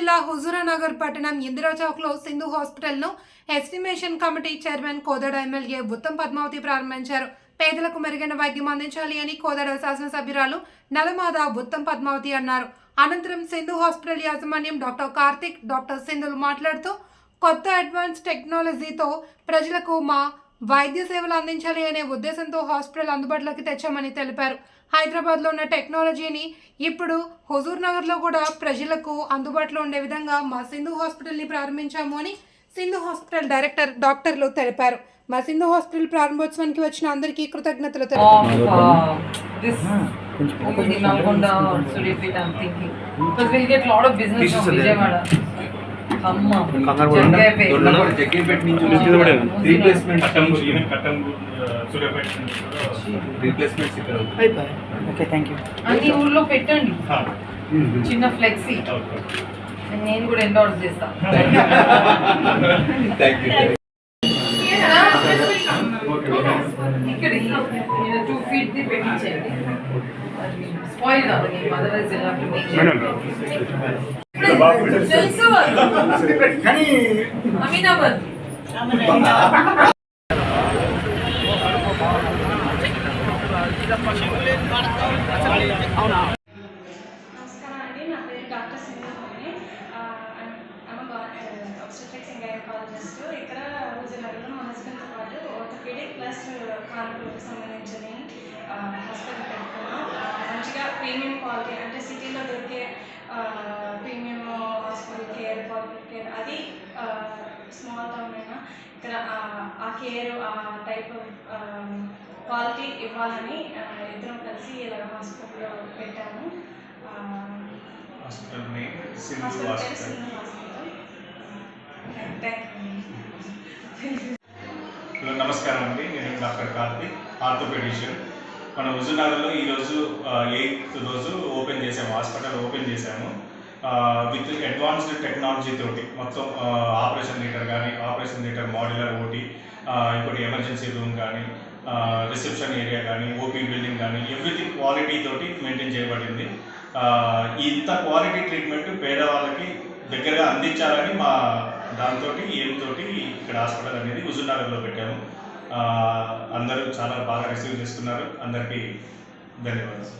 జిల్లా హుజూరానగర్ పట్టణం ఇందిరా చౌక్లో Sindhu హాస్పిటల్ను estimation committee chairman Kodad MLA Uttam Padmavathi ప్రారంభించారు. పేదలకు మెరుగైన వైద్యం అందించాలి అని కోదడ శాసనసభ్యురాలు నలమాద ఉత్తమ్ పద్మావతి అన్నారు. అనంతరం సింధు హాస్పిటల్ యాజమాన్యం డాక్టర్ కార్తిక్ డాక్టర్ సింధులు మాట్లాడుతూ కొత్త అడ్వాన్స్ టెక్నాలజీతో ప్రజలకు మా వైద్య సేవలు అందించాలి అనే ఉద్దేశంతో హాస్పిటల్ అందుబాటులోకి తెచ్చామని తెలిపారు. హైదరాబాద్లో ఉన్న టెక్నాలజీని ఇప్పుడు హుజూర్ నగర్లో కూడా ప్రజలకు అందుబాటులో ఉండే విధంగా మా సింధు హాస్పిటల్ని ప్రారంభించాము అని సింధు హాస్పిటల్ డైరెక్టర్ డాక్టర్లు తెలిపారు. మా సింధు హాస్పిటల్ ప్రారంభోత్సవానికి వచ్చిన అందరికీ కృతజ్ఞతలు తెలిపారు ఓకే థ్యాంక్ యూ అన్ని ఊర్లో పెట్టండి. చిన్న ఫ్లెక్సీ. నేను కూడా ఎండోర్స్ చేస్తా. థ్యాంక్ యూ ఇక్కడ టూ ఫీట్ ది పెట్టించండి. స్పాయిల్ కాదు అదర్వైజ్ తెలుసు అమీనాబాద్ నమస్కారం అండి నా పేరు డాక్టర్ సింధు అని obstetrics ఇక్కడ హుజూర్నగర్లో మా హస్బెండ్తో పాటు ఆర్థోపెడిక్ ప్లస్ కాన్పులకు సంబంధించిన హాస్పిటల్ పెట్టుకున్నాం మంచిగా ప్రీమియం క్వాలిటీ అంటే సిటీలో దొరికే ప్రీమియం హాస్పిటల్ కేర్ కేర్ అది స్మాల్ టౌన్ అయినా ఇక్కడ ఆ- కేర్ ఆ టైప్ క్వాలిటీ ఇవ్వాలని ఇద్దరం కలిసి ఇలా హాస్పిటల్లో పెట్టాము. Hospital Sindhu thank you. నమస్కారం అండి. నేను డాక్టర్ కార్తిక్ ఆర్థోపెడిషియన్. మన హుజూర్నగర్లో ఈరోజు ఎయిత్ రోజు ఓపెన్ చేసాము హాస్పిటల్ ఓపెన్ చేశాము విత్ అడ్వాన్స్డ్ టెక్నాలజీ తోటి మొత్తం ఆపరేషన్ థియేటర్ కానీ ఆపరేషన్ థియేటర్ మాడ్యులర్ ఓటీ ఇంకోటి ఎమర్జెన్సీ రూమ్ కానీ రిసెప్షన్ ఏరియా కానీ ఓపీ బిల్డింగ్ కానీ ఎవ్రీథింగ్ క్వాలిటీ తోటి మెయింటైన్ చేయబడింది. ఇంత క్వాలిటీ ట్రీట్మెంట్ పేదవాళ్ళకి దగ్గరగా అందించాలని మా దాంతో ఏంతో ఇక్కడ హాస్పిటల్ అనేది హుజూర్నగర్లో పెట్టాము. అందరూ చాలా బాగా రిసీవ్ చేస్తున్నారు అందరికీ ధన్యవాదాలు.